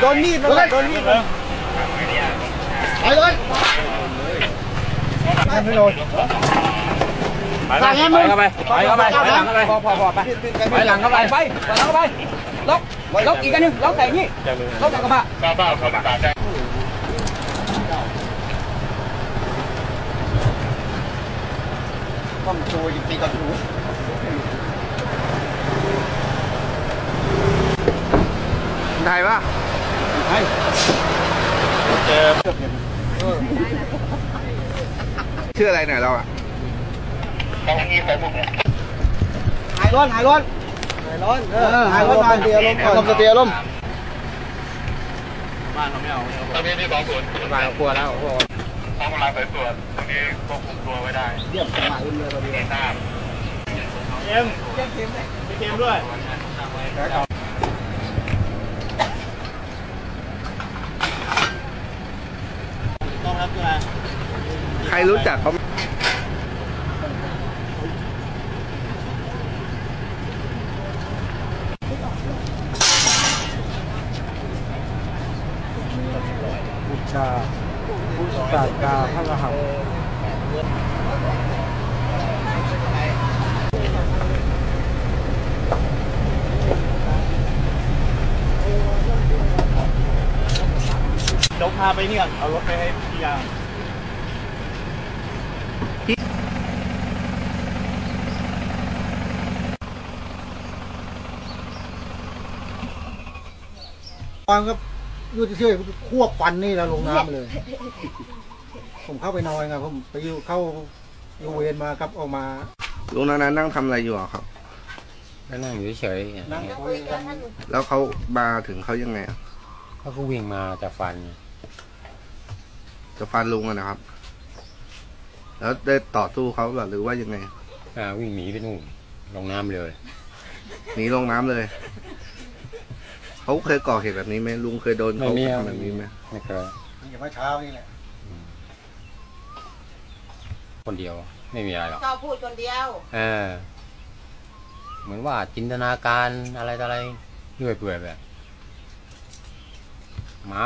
โดนมีดมันโดนมีดมันไปเลยไปเลยไปหลังเข้าไปไปเข้าไปไปหลังเข้าไปพอพอพอไปไปหลังเข้าไปไปไปหลังเข้าไปล็อกล็อกอีกอันนึงล็อกแต่นี่ล็อกแต่กระบะกระบะกระบะต้องโชว์จริงๆกับหนู ทยปะไทยเจอชื่ออะไรเนี่ยเราอะหายร้อนหายร้อนหายร้อนเออหายร้อนหายเตียลมก่อนเตียลมบ้านเขาไม่เอาตอนนี้ที่สองศูนย์บ้านเขากลัวแล้วต้องกำลังสายตรวจตรงนี้ควบคุมตัวไว้ได้เยี่ยมหายเลยตอนนี้เห็นหน้าเอ็มเค็มด้วย ใครรู้จักเขาบูชาบูชากาพระรหัสเดี๋ยวพาไปนี่ก่อนเอารถไปให้พี่ยา ตอนก็ยูที่ช่วยควบฟันนี่แล้วลงน้ำเลย ผมเข้าไปนอนไงผมไปอยู่เข้าอยู่เวรมาครับออกมาลุงนั้นนั่งทำอะไรอยู่อะครับ ก็นั่งอยู่เฉยนั่งคุยกันแล้วเขามาถึงเขายังไงอะๆเขาก็วิ่งมาจากฟัน จะฟันลุงอะนะครับ แล้วได้ต่อสู้เขาเหรอหรือว่ายังไงอ่าวิ่งหนีไปนู่นลงน้ำเลย หนีลงน้ำเลย เขาเคยก่อเหตุแบบนี้ไหมลุงเคยโดนไม่เขามีทำแบบนี้ไหมไม่เคยอย่างเมื่อเช้านี่แหละ คนเดียว ไม่มีอะไรหรอกชอบพูดคนเดียว เออ เหมือนว่าจินตนาการอะไรต่ออะไรเรื่อยเปื่อยแบบหมา